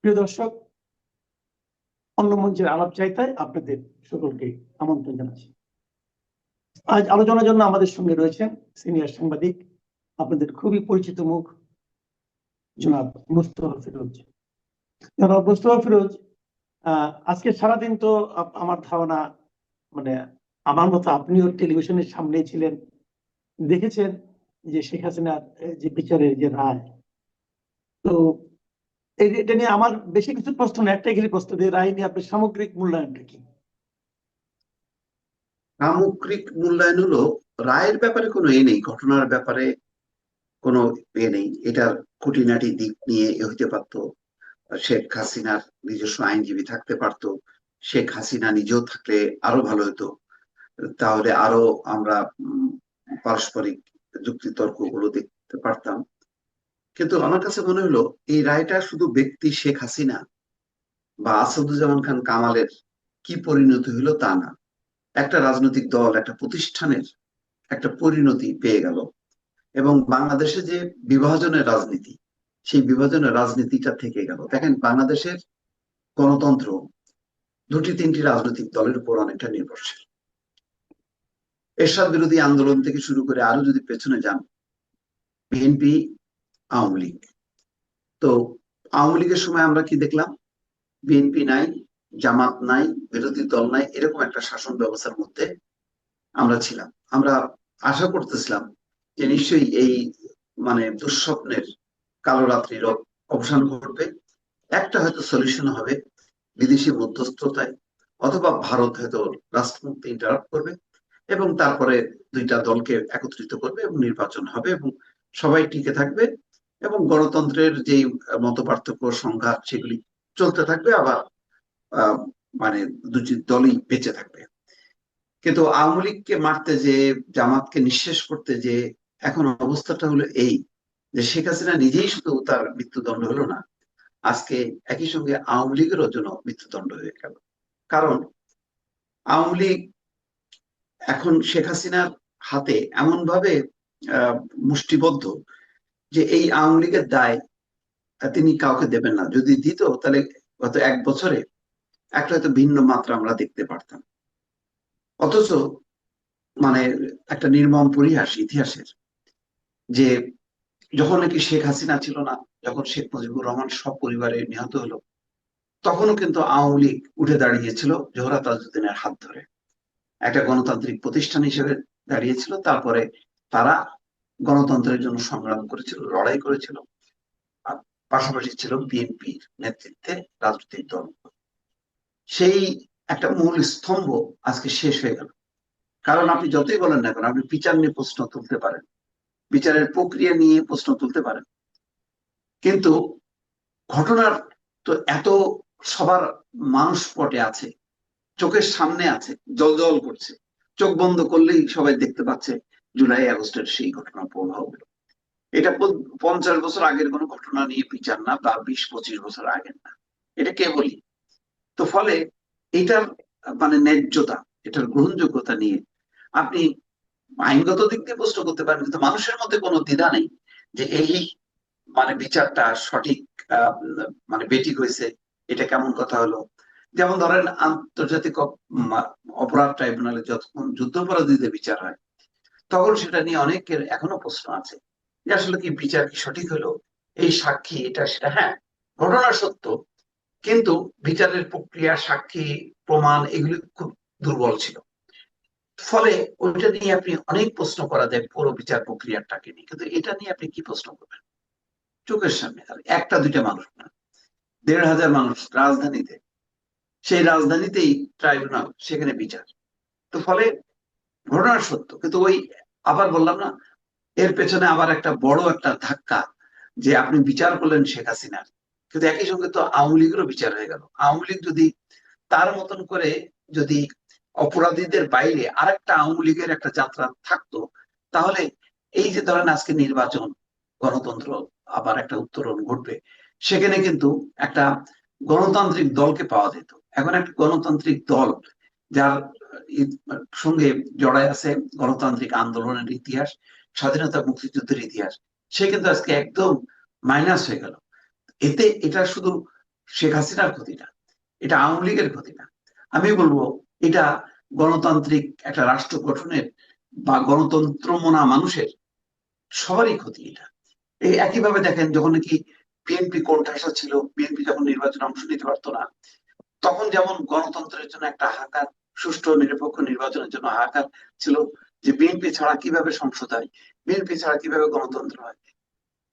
প্রিয় দর্শক, অন্য মঞ্চের আলাপ আপনাদের সকলকে আমন্ত্রণ জানাচ্ছি। আজ আলোচনার জন্য আমাদের সঙ্গে রয়েছেন সিনিয়র সাংবাদিক, আপনাদের খুবই পরিচিত মুখ, জনাব মুস্তফা ফিরোজ। জনাব মুস্তফা ফিরোজ আজকে সারাদিন তো আমার ধারণা মানে আমার মতো আপনিও টেলিভিশনের সামনে ছিলেন, দেখেছেন যে শেখ হাসিনার যে বিচারের যে রায় তো এটা নিয়ে আমার বেশি কিছু প্রশ্ন না একটাই খালি প্রশ্ন দিয়ে রায় নিয়ে আপনার সামগ্রিক মূল্যায়নটা কি? সামগ্রিক মূল্যায়ন হলো রায়ের ব্যাপারে কোনো এ নেই, ঘটনার ব্যাপারে কোনো এ নেই। এটার খুঁটিনাটি দিক নিয়ে এ হইতে পারত। শেখ হাসিনার নিজস্ব আইনজীবী থাকতে পারত। শেখ হাসিনা নিজেও থাকলে আরও ভালো হতো। তাহলে আরও আমরা পারস্পরিক যুক্তিতর্কগুলো দেখতে পারতাম। কিন্তু আমার কাছে মনে হলো, এই রায়টা শুধু ব্যক্তি শেখ হাসিনা বা আসাদুজ্জামান খান কামালের কি পরিণতি হলো তা না। একটা রাজনৈতিক দল, একটা প্রতিষ্ঠানের একটা পরিণতি পেয়ে গেল। এবং বাংলাদেশে যে বিভাজনের রাজনীতি, সেই বিভাজনের রাজনীতিটা থেকে গেল। দেখেন, বাংলাদেশের গণতন্ত্র দুটি তিনটি রাজনৈতিক দলের উপর অনেকটা নির্ভরশীল। এরশাদ বিরোধী আন্দোলন থেকে শুরু করে আরও যদি পেছনে যান, বিএনপি আওয়ামী লীগ। তো আওয়ামী লীগের সময় আমরা কি দেখলাম? বিএনপি নাই, জামাত নাই, বিরোধী দল নাই, এরকম একটা শাসন ব্যবস্থার মধ্যে আমরা ছিলাম। আমরা আশা করতেছিলাম যে নিশ্চয়ই এই মানে দুঃস্বপ্নের কালো রাত্রির অব- অবসান ঘটবে। একটা হয়তো সলিউশন হবে বিদেশি মধ্যস্থতায়, অথবা ভারত হয়তো রাষ্ট্রমুক্তি ইন্টারাপ্ট করবে এবং তারপরে দুইটা দলকে একত্রিত করবে এবং নির্বাচন হবে এবং সবাই টিকে থাকবে। এবং গণতন্ত্রের যে মত পার্থক্য সংঘাত সেগুলি চলতে থাকবে আবার মানে দুটি দলই বেঁচে থাকবে। কিন্তু আওয়ামী লীগকে মারতে যে জামাতকে নিঃশেষ করতে যে এখন অবস্থাটা হলো এই যে শেখ হাসিনা নিজেই শুধু তার মৃত্যুদণ্ড হলো না আজকে একই সঙ্গে আওয়ামী লীগেরও জন্য মৃত্যুদণ্ড হয়ে গেল। কারণ আওয়ামী লীগ এখন শেখ হাসিনার হাতে এমন ভাবে আহ, মুষ্টিবদ্ধ যে এই আওয়ামী লীগের দায় তিনি কাউকে দেবেন না। যদি দিত, তাহলে গত এক বছরে একটা হয়তো ভিন্ন মাত্রা আমরা দেখতে পারতাম। অথচ মানে একটা নির্মম পরিহাস ইতিহাসের যে যখন নাকি শেখ হাসিনা ছিল না, যখন শেখ মুজিবুর রহমান সব পরিবারে নিহত হলো, তখনও কিন্তু আওয়ামী লীগ উঠে দাঁড়িয়েছিল জোহরা তাজউদ্দিনের হাত ধরে। একটা গণতান্ত্রিক প্রতিষ্ঠান হিসেবে দাঁড়িয়েছিল, তারপরে তারা গণতন্ত্রের জন্য সংগ্রাম করেছিল, লড়াই করেছিল পাশাপাশি ছিল বিএনপির নেতৃত্বে রাজনৈতিক দল। সেই একটা মূল স্তম্ভ আজকে শেষ হয়ে গেল। কারণ আপনি যতই বলেন না কেন, আপনি বিচার নিয়ে প্রশ্ন তুলতে পারেন। বিচারের প্রক্রিয়া নিয়ে প্রশ্ন তুলতে পারেন। কিন্তু ঘটনার তো এত সবার মানুষ পটে আছে, চোখের সামনে আছে, জল জল করছে। চোখ বন্ধ করলেই সবাই দেখতে পাচ্ছে জুলাই আগস্টের সেই ঘটনা প্রভাবগুলো এটা পঞ্চাশ বছর আগের কোনো ঘটনা নিয়ে বিচার না, বা বিশ, পঁচিশ বছর আগের না। এটা কে বলি? তো ফলে এটার মানে ন্যায্যতা, এটার গ্রহণযোগ্যতা নিয়ে আপনি আইনগত দিক দিয়ে প্রশ্ন করতে পারেন, কিন্তু মানুষের মধ্যে কোনো দ্বিধা নেই যে এই মানে বিচারটা সঠিক মানে বেটিক হয়েছে, এটা কেমন কথা হলো? যেমন ধরেন আন্তর্জাতিক অপরাধ ট্রাইব্যুনালে যতক্ষণ যুদ্ধাপরাধীদের বিচার হয় তখন সেটা নিয়ে অনেকের এখনও প্রশ্ন আছে যে আসলে কি বিচার কি সঠিক হলো? এই সাক্ষী এটা, সেটা হ্যাঁ ঘটনা সত্য। কিন্তু বিচারের প্রক্রিয়া, সাক্ষী, প্রমাণ এগুলি খুব দুর্বল ছিল। ফলে ওইটা নিয়ে আপনি অনেক প্রশ্ন করা যায় পুরো বিচার প্রক্রিয়াটাকে নিয়ে। কিন্তু এটা নিয়ে আপনি কি প্রশ্ন করবেন? চোখের সামনে একটা, দুইটা মানুষ না, দেড় হাজার মানুষ রাজধানীতে। সেই রাজধানীতেই ট্রাইব্যুনাল, সেখানে বিচার। তো ফলে ঘটনা সত্য। কিন্তু ওই আবার বললাম না, এর পেছনে আবার একটা বড় একটা ধাক্কা যে আপনি বিচার করলেন শেখ হাসিনার। কিন্তু একই সঙ্গে তো আওয়ামী লীগেরও বিচার হয়ে গেল। আওয়ামী লীগ যদি তার মতন করে যদি অপরাধীদের বাইরে আরেকটা আওয়ামী লীগের একটা যাত্রা থাকতো, তাহলে এই যে ধরেন আজকে নির্বাচন, গণতন্ত্র আবার একটা উত্তরণ ঘটবে, সেখানে কিন্তু একটা গণতান্ত্রিক দলকে পাওয়া যেত। এখন একটা গণতান্ত্রিক দল যার সঙ্গে জড়ায় আছে গণতান্ত্রিক আন্দোলনের ইতিহাস, স্বাধীনতা মুক্তিযুদ্ধের ইতিহাস। সে কিন্তু আজকে একদম মাইনাস হয়ে গেল। এতে এটা শুধু শেখ হাসিনার ক্ষতি না, এটা আওয়ামী লীগের ক্ষতি না। আমি বলব, এটা গণতান্ত্রিক একটা রাষ্ট্র গঠনের বা গণতন্ত্র মনা মানুষের সবারই ক্ষতি এটা। এই একইভাবে দেখেন, যখন নাকি বিএনপি কোণঠাসা ছিল বিএনপি যখন নির্বাচনে অংশ নিতে পারতো না, তখন যেমন গণতন্ত্রের জন্য একটা হাহাকার সুষ্ঠু নিরপেক্ষ নির্বাচনের জন্য হাহাকার ছিল যে বিএনপি ছাড়া কীভাবে সংসদ হয়, বিএনপি ছাড়া কীভাবে গণতন্ত্র হয়,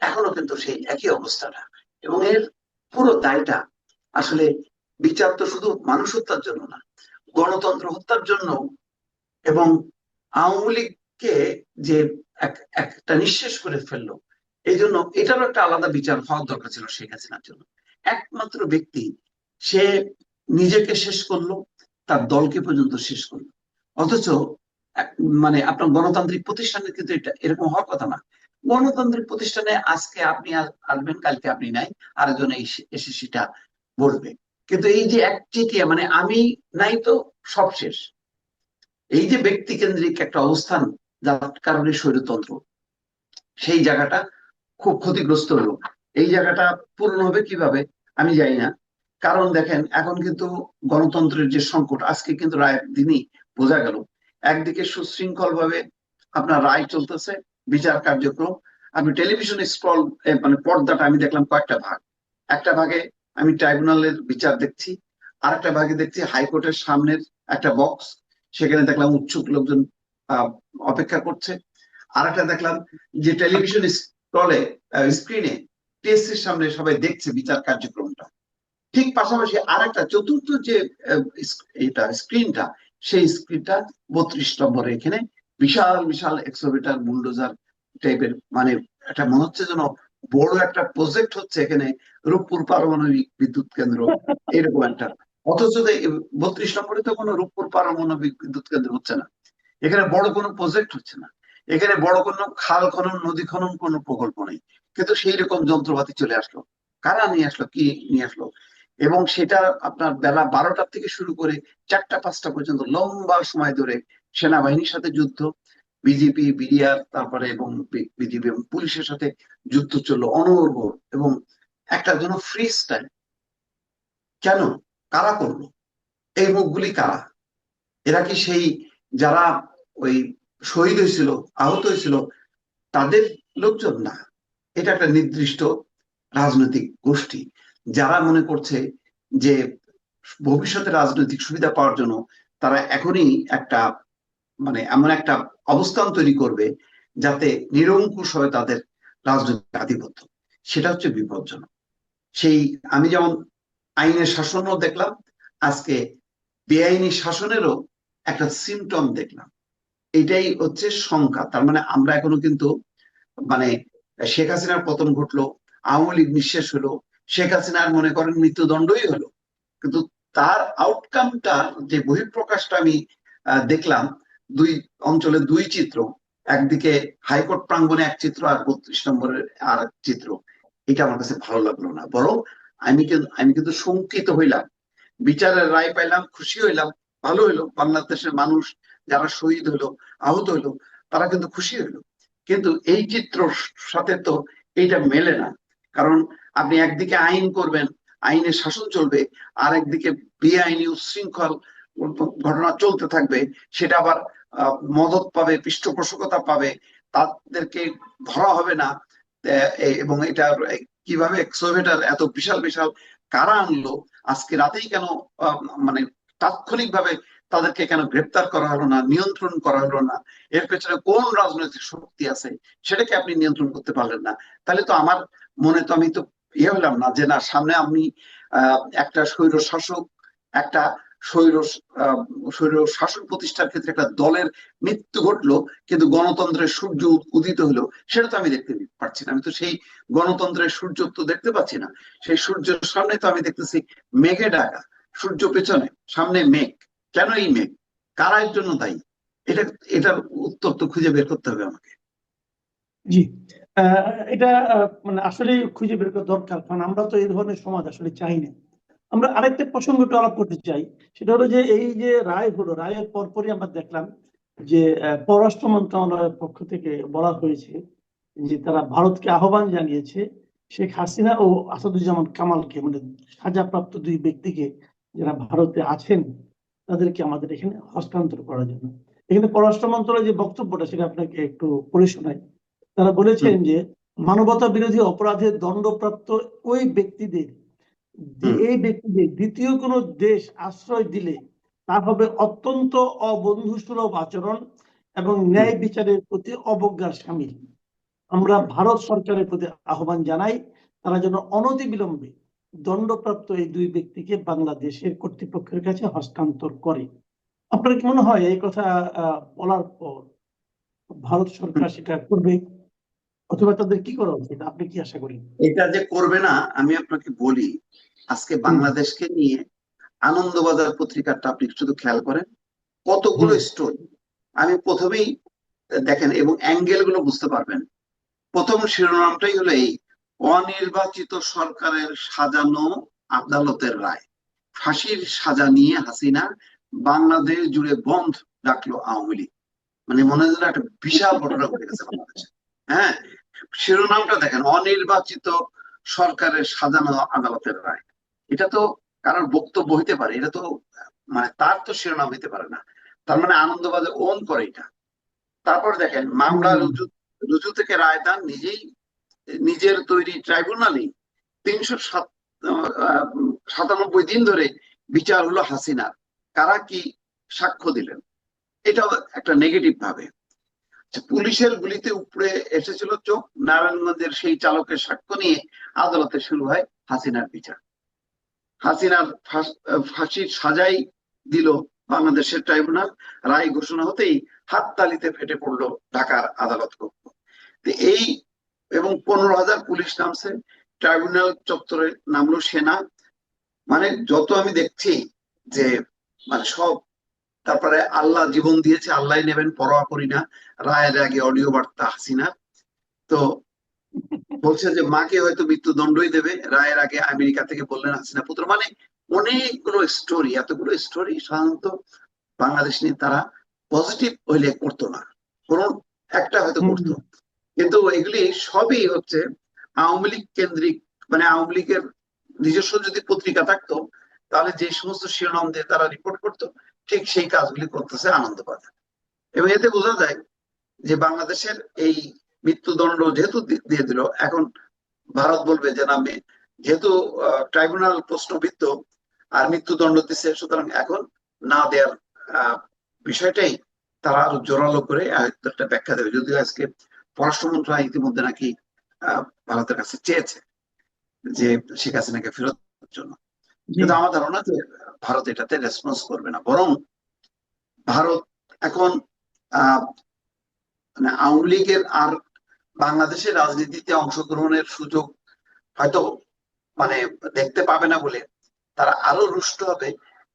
এখনও কিন্তু সেই একই অবস্থাটা। এবং এর পুরো দায়টা আসলে বিচার তো শুধু মানুষ হত্যার জন্য না, গণতন্ত্র হত্যার জন্য এবং আওয়ামী লীগকে যে এক- একটা নিঃশেষ করে ফেলল এই জন্য এটারও একটা আলাদা বিচার হওয়ার দরকার ছিল শেখ হাসিনার জন্য। একমাত্র ব্যক্তি সে নিজেকে শেষ করল তার দলকে পর্যন্ত শেষ করল। অথচ মানে আপনার গণতান্ত্রিক প্রতিষ্ঠানে কিন্তু এটা এরকম হওয়ার কথা না। গণতান্ত্রিক প্রতিষ্ঠানে আজকে আপনি আসবেন, কালকে আপনি নাই, আরেকজন এসে সেটা বলবে। কিন্তু এই যে একচেটিয়া মানে আমি নাই তো সব শেষ। এই যে ব্যক্তি কেন্দ্রিক একটা অবস্থান, যার কারণে স্বৈরতন্ত্র, সেই জায়গাটা খুব ক্ষতিগ্রস্ত হলো। এই জায়গাটা পূরণ হবে কীভাবে, আমি জানি না। কারণ দেখেন, এখন কিন্তু গণতন্ত্রের যে সংকট, আজকে কিন্তু রায়ের দিনই বোঝা গেল। একদিকে সুশৃঙ্খল ভাবে আপনার রায় চলতেছে, বিচার কার্যক্রম। আমি টেলিভিশন স্ক্রল মানে পর্দাটা আমি দেখলাম কয়েকটা ভাগ। একটা ভাগে আমি ট্রাইব্যুনালের বিচার দেখছি আর একটা ভাগে দেখছি হাইকোর্টের সামনের একটা বক্স, সেখানে দেখলাম উৎসুক লোকজন অপেক্ষা করছে। আর একটা দেখলাম যে টেলিভিশন স্ক্রলে স্ক্রিনে টিএসসির সামনে সবাই দেখছে বিচার কার্যক্রমটা ঠিক পাশাপাশি আরেকটা চতুর্থ যে এটা, স্ক্রিনটা, সেই স্ক্রিনটা বত্রিশ নম্বরে এখানে বিশাল বিশাল এক্সোভেটার বুলডোজার টাইপের মানে একটা মনে হচ্ছে যেন বড় একটা প্রজেক্ট হচ্ছে এখানে রূপপুর পারমাণবিক বিদ্যুৎ কেন্দ্র, এরকম একটা। অথচ বত্রিশ নম্বরে তো কোনো রূপপুর পারমাণবিক বিদ্যুৎ কেন্দ্র হচ্ছে না। এখানে বড় কোনো প্রজেক্ট হচ্ছে না। এখানে বড় কোনো খাল খনন, নদী খনন কোনো প্রকল্প নেই। কিন্তু সেই রকম যন্ত্রপাতি চলে আসলো। কারা নিয়ে আসলো? কি নিয়ে আসলো? এবং সেটা আপনার বেলা বারোটার থেকে শুরু করে চারটা, পাঁচটা পর্যন্ত লম্বা সময় ধরে সেনাবাহিনীর সাথে যুদ্ধ, বিজেপি, বিডিআর, তারপরে এবং বিজেপি এবং পুলিশের সাথে যুদ্ধ চলল অনর্গল এবং একটা যেন ফ্রি স্টাইল কেন? কারা করল? এই মুখগুলি কারা? এরা কি সেই যারা ওই শহীদ হয়েছিল, আহত হয়েছিল, তাদের লোকজন না? এটা একটা নির্দিষ্ট রাজনৈতিক গোষ্ঠী। যারা মনে করছে যে ভবিষ্যতে রাজনৈতিক সুবিধা পাওয়ার জন্য তারা এখনই একটা মানে এমন একটা অবস্থান তৈরি করবে যাতে নিরঙ্কুশ হয় তাদের রাজনৈতিক আধিপত্য। সেটা হচ্ছে বিপজ্জনক। সেই আমি যেমন আইনের শাসনও দেখলাম, আজকে বেআইনি শাসনেরও একটা সিমটম দেখলাম। এটাই হচ্ছে সংখ্যা তার মানে আমরা এখনও কিন্তু মানে শেখ হাসিনার পতন ঘটলো, আওয়ামী লীগ নিঃশেষ হলো শেখ হাসিনার মনে করেন মৃত্যুদণ্ডই হলো। কিন্তু তার আউটকামটা যে বহিঃপ্রকাশটা আমি দেখলাম, দুই অঞ্চলে দুই চিত্র। একদিকে হাইকোর্ট প্রাঙ্গণে এক চিত্র আর বত্রিশ নম্বরের আর এক চিত্র। এটা আমার কাছে ভালো লাগল না। বরং আমি কিন্তু আমি কিন্তু শঙ্কিত হইলাম। বিচারের রায় পাইলাম, খুশি হইলাম, ভালো হইল। বাংলাদেশের মানুষ যারা শহীদ হইল, আহত হইল, তারা কিন্তু খুশি হইল। কিন্তু এই চিত্র সাথে তো এইটা মেলে না। কারণ আপনি একদিকে আইন করবেন, আইনের শাসন চলবে, আর একদিকে বেআইনি উচ্ছৃঙ্খল ঘটনা চলতে থাকবে, সেটা আবার মদত পাবে, পৃষ্ঠপোষকতা পাবে, তাদেরকে ধরা হবে না। এবং এটা কীভাবে এক্সোভেটার এত বিশাল বিশাল কারা আনলো? আজকে রাতেই কেন মানে তাৎক্ষণিক ভাবে তাদেরকে কেন গ্রেপ্তার করা হলো না, নিয়ন্ত্রণ করা হলো না? এর পেছনে কোন রাজনৈতিক শক্তি আছে? সেটাকে আপনি নিয়ন্ত্রণ করতে পারলেন না। তাহলে তো আমার মনে তো আমি তো ইয়ে হলাম না যে না, সামনে আমি একটা স্বৈর শাসক, একটা স্বৈর স্বৈর শাসন প্রতিষ্ঠার ক্ষেত্রে একটা দলের মৃত্যু ঘটলো, কিন্তু গণতন্ত্রের সূর্য উদিত হলো, সেটা তো আমি দেখতে পাচ্ছি না। আমি তো সেই গণতন্ত্রের সূর্য তো দেখতে পাচ্ছি না। সেই সূর্যের সামনে তো আমি দেখতেছি মেঘে ঢাকা, সূর্য পেছনে, সামনে মেঘ। কেন এই মেঘ? কারা এর জন্য দায়ী? এটা, এটার উত্তর তো খুঁজে বের করতে হবে আমাকে। জি। এটা মানে আসলে খুঁজে বের করা দরকার, কারণ আমরা তো এই ধরনের সমাজ আসলে চাই না। আমরা আরেকটা প্রসঙ্গ একটু আলাপ করতে চাই, সেটা হলো যে এই যে রায় হলো, রায়ের পরপরই আমরা দেখলাম যে পররাষ্ট্র মন্ত্রণালয়ের পক্ষ থেকে বলা হয়েছে যে তারা ভারতকে আহ্বান জানিয়েছে শেখ হাসিনা ও আসাদুজ্জামান কামালকে মানে সাজাপ্রাপ্ত দুই ব্যক্তিকে যারা ভারতে আছেন, তাদেরকে আমাদের এখানে হস্তান্তর করার জন্য। এখানে পররাষ্ট্র মন্ত্রণালয়ের যে বক্তব্যটা, সেটা আপনাকে একটু পড়ে শোনাই। তারা বলেছেন যে মানবতা বিরোধী অপরাধের দণ্ডপ্রাপ্ত ওই ব্যক্তিদের এই ব্যক্তিদের দ্বিতীয় কোনো দেশ আশ্রয় দিলে তা হবে অত্যন্ত অবন্ধুসুলভ আচরণ এবং ন্যায় বিচারের প্রতি অবজ্ঞার সামিল। আমরা ভারত সরকারের প্রতি আহ্বান জানাই তারা যেন অনতিবিলম্বে দণ্ডপ্রাপ্ত এই দুই ব্যক্তিকে বাংলাদেশের কর্তৃপক্ষের কাছে হস্তান্তর করে। আপনার কি মনে হয় এই কথা আহ, বলার পর ভারত সরকার সেটা করবে? অথবা তাদের কি করা উচিত? আপনি কি আশা করেন? এটা যে করবে না আমি আপনাকে বলি আজকে বাংলাদেশকে নিয়ে আনন্দবাজার পত্রিকাটা আপনি শুধু খেয়াল করেন কতগুলো। স্টোরি আমি প্রথমেই দেখেন এবং অ্যাঙ্গেলগুলো বুঝতে পারবেন। প্রথম শিরোনামটাই হলো এই অনির্বাচিত সরকারের সাজানো আদালতের রায়। ফাঁসির সাজা নিয়ে হাসিনা বাংলাদেশ জুড়ে বন্ধ ডাকলো আওয়ামী লীগ। মানে মনে হয় একটা বিশাল ঘটনা ঘটে গেছে বাংলাদেশে। হ্যাঁ? শিরোনামটা দেখেন অনির্বাচিত সরকারের সাজানো আদালতের রায়। এটা তো কারোর বক্তব্য হইতে পারে এটা তো মানে তার তো শিরোনাম হইতে পারে না। তার মানে আনন্দবাজার ওন করে এটা। তারপর দেখেন মামলা। রুজু রুজু থেকে রায় দান নিজেই নিজের তৈরি ট্রাইব্যুনালে তিনশো সাতানব্বই দিন ধরে বিচার হলো হাসিনার। কারা কি সাক্ষ্য দিলেন? এটাও একটা নেগেটিভ ভাবে। পুলিশের গুলিতে উপরে এসেছিল চোখ। নারায়ণগঞ্জের সেই চালকের সাক্ষ্য নিয়ে আদালতে শুরু হয় হাসিনার বিচার। হাসিনার ফাঁসির সাজাই দিল বাংলাদেশের ট্রাইব্যুনাল। রায় ঘোষণা হতেই হাততালিতে ফেটে পড়ল ঢাকার আদালত কক্ষ। এই এবং পনেরো হাজার পুলিশ নামছে, ট্রাইব্যুনাল চত্বরে নামলো সেনা। মানে যত আমি দেখছি যে মানে সব তারপরে আল্লাহ জীবন দিয়েছে আল্লাহ নেবেন পরোয়া করি না। রায়ের আগে অডিও বার্তা হাসিনা। তো বলছে যে মাকে হয়তো মৃত্যুদণ্ডই দেবে। রায়ের আগে আমেরিকা থেকে বললেন হাসিনা পুত্র। মানে অনেকগুলো স্টোরি এতগুলো স্টোরি সাধারণত বাংলাদেশ নিয়ে তারা পজিটিভ হইলে করতো না। কোন একটা হয়তো করতো। কিন্তু এগুলি সবই হচ্ছে আওয়ামী লীগ কেন্দ্রিক মানে আওয়ামী লীগের নিজস্ব যদি পত্রিকা থাকতো তাহলে যে সমস্ত শিরোনাম দিয়ে তারা রিপোর্ট করতো, ঠিক সেই কাজগুলি করতেছে আনন্দবাজার এবং এতে বোঝা যায় যে বাংলাদেশের এই মৃত্যুদণ্ড যেহেতু দিয়ে দিল, এখন ভারত বলবে যে নামে যেহেতু ট্রাইব্যুনাল প্রশ্নবিদ্ধ আর মৃত্যুদণ্ড দিচ্ছে সুতরাং এখন না দেওয়ার বিষয়টাই তারা আরও জোরালো করে একটা ব্যাখ্যা দেবে যদিও আজকে পররাষ্ট্র মন্ত্রণালয় ইতিমধ্যে নাকি ভারতের কাছে চেয়েছে যে শেখ হাসিনাকে ফেরত জন্য। কিন্তু আমার ধারণা যে ভারত এটাতে রেসপন্স করবে না। বরং ভারত এখন মানে আওয়ামী লীগের আর বাংলাদেশের রাজনীতিতে অংশগ্রহণের সুযোগ হয়তো মানে দেখতে পাবে না বলে তারা আরও রুষ্ট হবে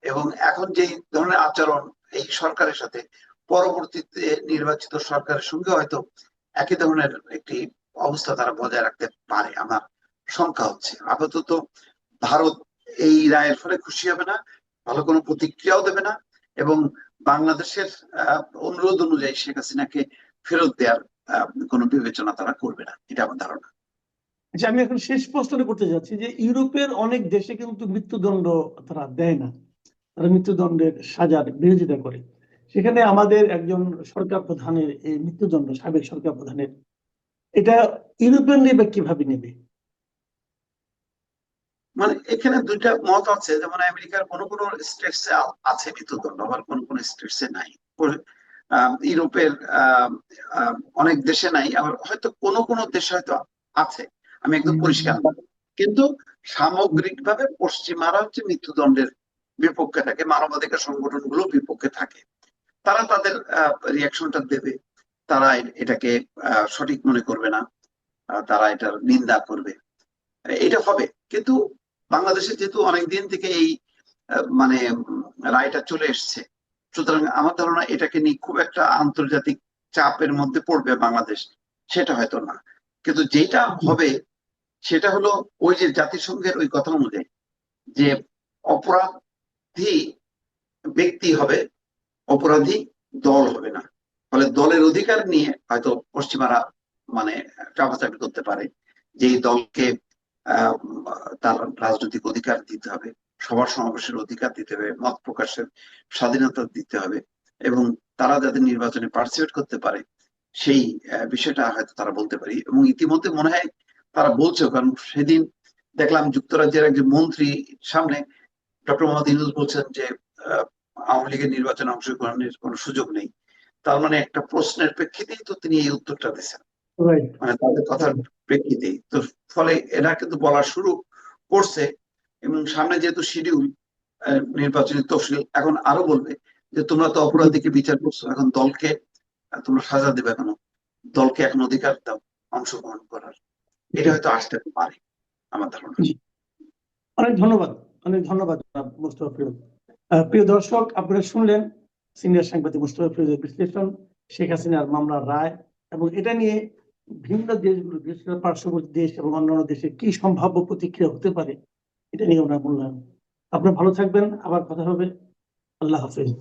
এবং এখন যেই ধরনের আচরণ এই সরকারের সাথে, পরবর্তীতে নির্বাচিত সরকারের সঙ্গে হয়তো একই ধরনের একটি অবস্থা তারা বজায় রাখতে পারে। আমার শঙ্কা হচ্ছে। আপাতত ভারত এই রায়ের ফলে খুশি হবে না, ভালো কোনো প্রতিক্রিয়াও দেবে না এবং বাংলাদেশের অনুরোধ অনুযায়ী শেখ হাসিনাকে ফেরত দেওয়ার কোনো বিবেচনা তারা করবে না। এটা আমার ধারণা। আচ্ছা আমি এখন শেষ প্রশ্নটা করতে যাচ্ছি যে ইউরোপের অনেক দেশে কিন্তু মৃত্যুদণ্ড তারা দেয় না। তারা মৃত্যুদণ্ডের সাজার বিরোধিতা করে। সেখানে আমাদের একজন সরকার প্রধানের এই মৃত্যুদণ্ড, সাবেক সরকার প্রধানের, এটা ইউরোপিয়ান নেবে কীভাবে নেবে? মানে এখানে দুইটা মত আছে যেমন আমেরিকার কোন কোন স্টেটসে আছে মৃত্যুদণ্ড আবার কোন কোন স্টেটসে নাই। ইউরোপের অনেক দেশে নাই আবার হয়তো কোন কোন দেশে হয়তো আছে আমি একদম পরিষ্কার। কিন্তু সামগ্রিকভাবে পশ্চিমারা হচ্ছে মৃত্যুদণ্ডের বিপক্ষে থাকে মানবাধিকার সংগঠনগুলো বিপক্ষে থাকে। তারা তাদের রিয়াকশনটা দেবে। তারা এটাকে আহ, সঠিক মনে করবে না। তারা এটার নিন্দা করবে। এটা হবে। কিন্তু বাংলাদেশে যেহেতু অনেক দিন থেকে এই মানে রায়টা চলে এসছে, সুতরাং আমার ধারণা এটাকে নিয়ে খুব একটা আন্তর্জাতিক চাপের মধ্যে পড়বে বাংলাদেশ, সেটা হয়তো না। কিন্তু যেটা হবে, সেটা হলো ওই যে জাতিসংঘের ওই কথা অনুযায়ী যে অপরাধী ব্যক্তি হবে, অপরাধী দল হবে না। ফলে দলের অধিকার নিয়ে হয়তো পশ্চিমারা মানে চাপাচাপি করতে পারে যেই দলকে তার রাজনৈতিক অধিকার দিতে হবে সবার সমাবেশের অধিকার দিতে হবে, মত প্রকাশের স্বাধীনতা দিতে হবে এবং তারা যাতে নির্বাচনে পার্টিসিপেট করতে পারে, সেই বিষয়টা হয়তো তারা বলতে পারি এবং ইতিমধ্যে মনে হয় তারা বলছে কারণ সেদিন দেখলাম যুক্তরাজ্যের একজন মন্ত্রী সামনে ডক্টর মোহাম্মদ ইউনুস বলছেন যে আওয়ামী লীগের নির্বাচনে অংশগ্রহণের কোনো সুযোগ নেই। তার মানে একটা প্রশ্নের প্রেক্ষিতেই তো তিনি এই উত্তরটা দিয়েছেন। তাদের কথার প্রেক্ষিতেই তো ফলে এরা কিন্তু বলা শুরু করছে এবং সামনে যেহেতু শিডিউল নির্বাচনী তফসিল এখন আরও বলবে যে তোমরা তো অপরাধীকে বিচার করছ এখন দলকে তোমরা সাজা দেবে কেন? দলকে এখন অধিকার দাও অংশগ্রহণ করার। এটা হয়তো আসতে পারে আমার ধারণা। অনেক ধন্যবাদ অনেক ধন্যবাদ মুস্তফা ফিরোজ। প্রিয় দর্শক আপনারা শুনলেন সিনিয়র সাংবাদিক মুস্তফা ফিরোজের বিশ্লেষণ শেখ হাসিনার মামলার রায় এবং এটা নিয়ে ভিন্ন দেশগুলো বিশেষ পার্শ্ববর্তী দেশ এবং অন্যান্য দেশে কি সম্ভাব্য প্রতিক্রিয়া হতে পারে, এটা নিয়ে আমরা বললাম আপনারা ভালো থাকবেন, আবার কথা হবে। আল্লাহ হাফেজ।